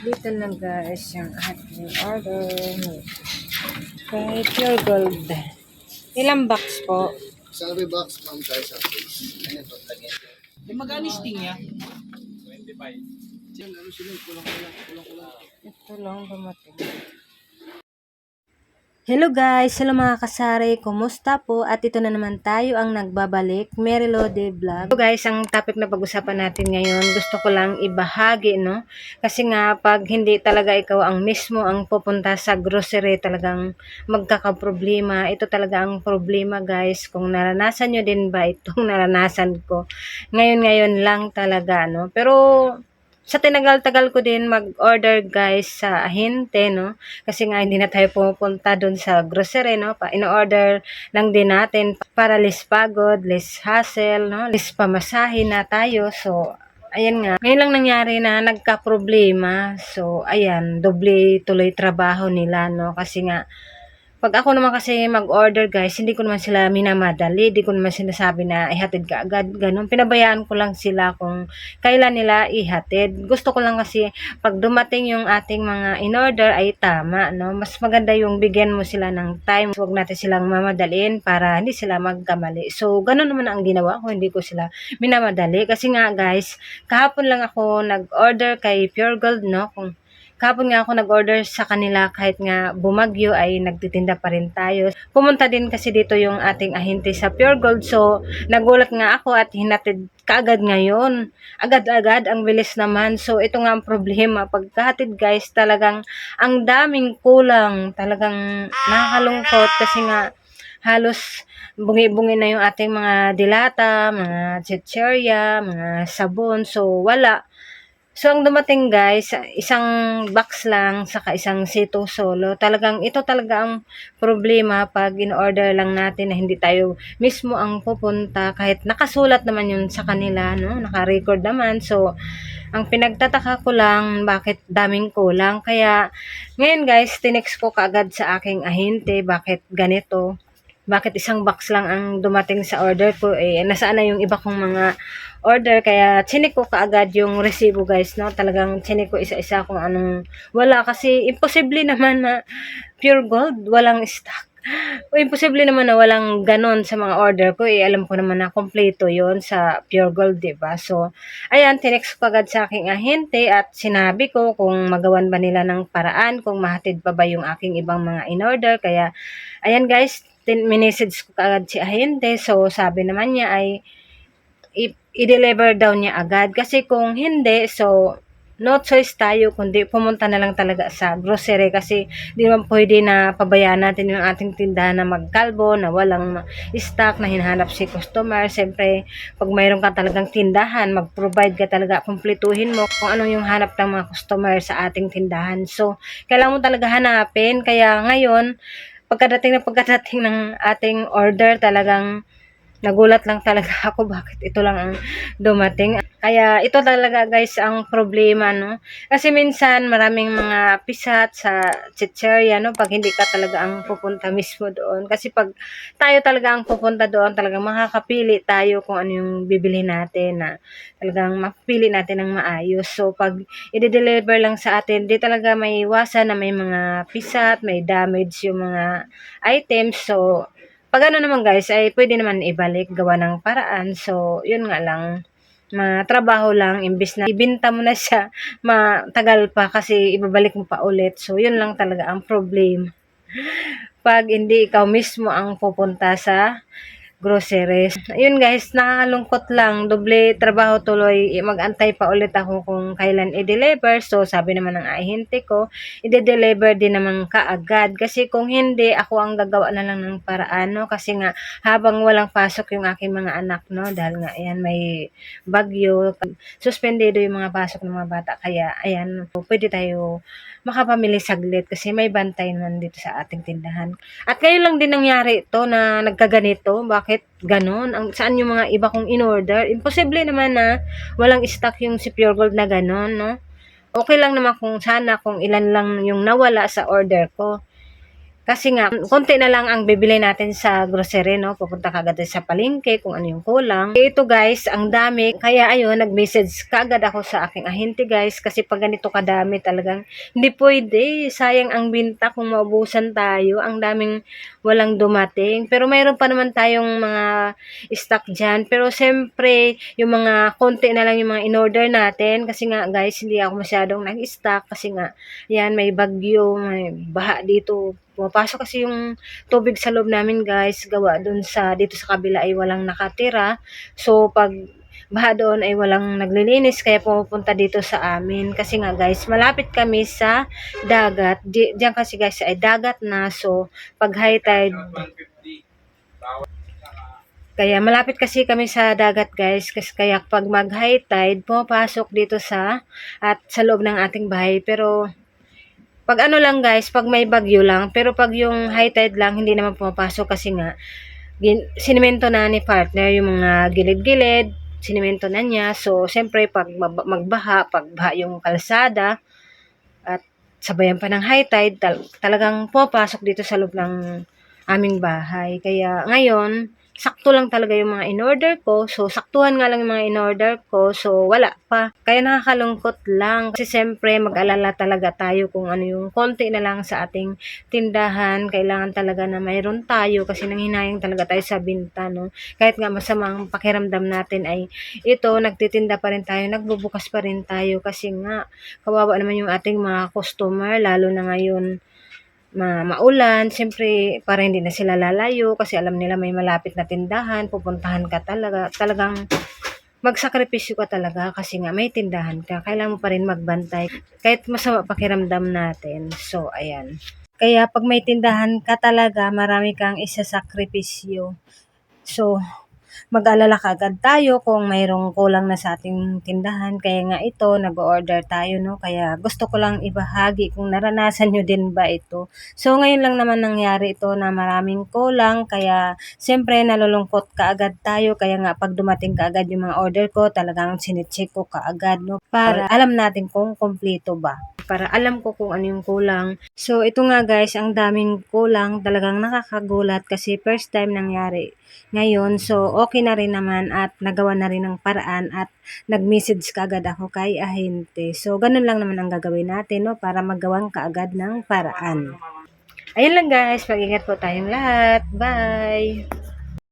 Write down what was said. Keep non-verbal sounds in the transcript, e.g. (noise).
Dito na guys yung ating order. Kay Pure Gold. Ilang box po? Salary box, ma'am, tayo sa place. Ano ito. Eh, magkano sting niya? Yan, ano sila, kulang-kulang, kulang-kulang. Ito lang dumating. Hello guys! Hello mga kasari! Kumusta po? At ito na naman tayo ang nagbabalik, Merilo de Vlog. So guys, ang topic na pag-usapan natin ngayon, gusto ko lang ibahagi, no? Kasi nga, pag hindi talaga ikaw ang mismo ang pupunta sa grocery, talagang magkakaproblema. Ito talaga ang problema guys. Kung naranasan nyo din ba itong (laughs) naranasan ko. Ngayon-ngayon lang talaga, no? Pero sa tinagal-tagal ko din mag-order guys sa ahente, no? Kasi nga hindi na tayo pumupunta doon sa grocery, no? Pa in-order lang din natin para less pagod, less hassle, no? Less pamasahe na tayo. So, ayan nga. Ngayon lang nangyari na nagka-problema. So, ayan, doble tuloy trabaho nila, no? Kasi nga, pag ako naman kasi mag-order guys, hindi ko naman sila minamadali, hindi ko naman sinasabi na ihatid ka agad, ganun. Pinabayaan ko lang sila kung kailan nila ihatid. Gusto ko lang kasi pag dumating yung ating mga in-order ay tama, no? Mas maganda yung bigyan mo sila ng time. Huwag natin silang mamadaliin para hindi sila magkamali. So, ganun naman ang ginawa ko, hindi ko sila minamadali. Kasi nga guys, kahapon lang ako nag-order kay Pure Gold, no? Kung Kahapon nga ako nag-order sa kanila kahit nga bumagyo ay nagtitinda pa rin tayo. Pumunta din kasi dito yung ating ahente sa Pure Gold. So, nagulat nga ako at hinatid kaagad ngayon. Agad-agad, ang bilis naman. So, ito nga ang problema. Pagkahatid guys, talagang ang daming kulang. Talagang nakakalungkot kasi nga halos bungi-bungi na yung ating mga dilata, mga chicherya, mga sabon. So, wala. So, ang dumating guys, isang box lang, saka isang sito solo. Talagang, ito talaga ang problema pag in-order lang natin na hindi tayo mismo ang pupunta. Kahit nakasulat naman yun sa kanila, no? Naka-record naman. So, ang pinagtataka ko lang, bakit daming kulang. Kaya, ngayon guys, tinext ko kaagad sa aking ahente, bakit ganito bakit isang box lang ang dumating sa order ko eh nasaan na yung iba kong mga order. Kaya chinik ko kaagad yung resibo guys no? Talagang chinik ko isa-isa kung anong wala. Kasi imposible naman na pure gold walang stock. O imposible naman na walang ganon sa mga order ko. Eh alam ko naman na kompleto yon sa pure gold ba? So ayan tinext ko agad sa aking ahente at sinabi ko kung magawan ba nila ng paraan kung mahatid pa ba yung aking ibang mga in order kaya ayan guys tin minessage ko kaagad si ahente. So, sabi naman niya ay i-deliver daw niya agad. Kasi kung hindi, so, no choice tayo kundi pumunta na lang talaga sa grocery kasi di naman pwede na pabayaan natin yung ating tindahan na magkalbo, na walang stock, na hinahanap si customer. Siyempre, pag mayroon ka talagang tindahan, mag-provide ka talaga, kumpletuhin mo kung ano yung hanap ng mga customer sa ating tindahan. So, kailangan mo talaga hanapin. Kaya ngayon, pagkadating na pagkadating ng ating order, talagang nagulat lang talaga (laughs) ako bakit ito lang ang dumating. Kaya ito talaga guys ang problema no. Kasi minsan maraming mga pisat sa chicherya no pag hindi ka talaga ang pupunta mismo doon. Kasi pag tayo talaga ang pupunta doon, talagang makakapili tayo kung ano yung bibili natin na talagang mapili natin ng maayos. So pag i-deliver lang sa atin, di talaga may iwasan na may mga pisat, may damage yung mga items. So pag ano naman guys, ay pwede naman ibalik, gawa ng paraan. So, yun nga lang, matrabaho lang, imbis na ibinta mo na siya, (laughs) matagal pa kasi ibabalik mo pa ulit. So, yun lang talaga ang problem. Pag hindi ikaw mismo ang pupunta sa groceries. Ayun guys, nakakalungkot lang. Doble trabaho tuloy. Mag-antay pa ulit ako kung kailan i-deliver. So, sabi naman ng ahente ko, i-deliver din naman kaagad. Kasi kung hindi, ako ang gagawa na lang ng paraan, no? Kasi nga, habang walang pasok yung aking mga anak, no? Dahil nga, ayan, may bagyo. Suspendido yung mga pasok ng mga bata. Kaya, ayan, pwede tayo makapamili saglit kasi may bantay naman dito sa ating tindahan. At ngayon lang din nangyari ito na nagkaganito. Bakit ganon? Ang, saan yung mga iba kong in-order? Imposible naman na walang stock yung si Pure Gold na ganon, no? Okay lang naman kung sana kung ilan lang yung nawala sa order ko. Kasi nga, konti na lang ang bibili natin sa grocery, no? Pupunta ka agad sa palengke kung ano yung kulang. Ito guys, ang dami. Kaya ayun, nag-message kaagad ako sa aking ahente guys. Kasi pag ganito kadami talagang, hindi pwede. Sayang ang binta kung maubusan tayo. Ang daming walang dumating. Pero mayroon pa naman tayong mga stock dyan. Pero siyempre, yung mga konti na lang yung mga in-order natin. Kasi nga guys, hindi ako masyadong nag-stock. Kasi nga, yan, may bagyo, may baha dito. Pumapasok kasi yung tubig sa loob namin guys. Gawa dun sa, dito sa kabila ay walang nakatira. So, pag baha doon ay walang naglilinis kaya pumupunta dito sa amin. Kasi nga guys malapit kami sa dagat. Di, diyan kasi guys ay dagat na. So pag high tide kaya malapit kasi kami sa dagat guys. Kasi kaya pag mag high tide pumapasok dito sa at sa loob ng ating bahay. Pero pag ano lang guys pag may bagyo lang pero pag yung high tide lang hindi naman pumapasok kasi nga sinimento na ni partner yung mga gilid-gilid sinimento na niya. So siyempre pag magbaha pag baha yung kalsada at sabayan pa ng high tide tal- talagang pumapasok dito sa loob ng aming bahay. Kaya ngayon sakto lang talaga yung mga in-order ko. So, saktuhan nga lang yung mga in-order ko. So, wala pa. Kaya nakakalungkot lang. Kasi siyempre, mag-alala talaga tayo kung ano yung konti na lang sa ating tindahan. Kailangan talaga na mayroon tayo kasi nanghinayang talaga tayo sa binta, no? Kahit nga masamang pakiramdam natin ay ito, nagtitinda pa rin tayo, nagbubukas pa rin tayo kasi nga, kawawa naman yung ating mga customer, lalo na ngayon, ma maulan, siyempre para hindi na sila lalayo kasi alam nila may malapit na tindahan, pupuntahan ka talaga. Talagang magsakripisyo ka talaga kasi nga may tindahan ka. Kailangan mo pa rin magbantay kahit masama pakiramdam natin. So, ayan. Kaya pag may tindahan ka talaga, marami kang isasakripisyo. So, mag-alala ka agad tayo kung mayroong kulang na sa ating tindahan. Kaya nga ito, nag-order tayo, no? Kaya gusto ko lang ibahagi kung naranasan nyo din ba ito. So, ngayon lang naman nangyari ito na maraming kulang. Kaya, siyempre, nalulungkot ka agad tayo. Kaya nga, pag dumating ka agad yung mga order ko, talagang sinicheck ko ka agad, no? Para alam natin kung kompleto ba para alam ko kung ano yung kulang. So, ito nga guys, ang daming kulang. Talagang nakakagulat kasi first time nangyari ngayon. So, okay na rin naman at nagawa na rin ng paraan at nag-message kaagad ako kay ahente. So, ganun lang naman ang gagawin natin, no? Para magawang kaagad ng paraan. Ayun lang guys, mag-ingat po tayong lahat. Bye!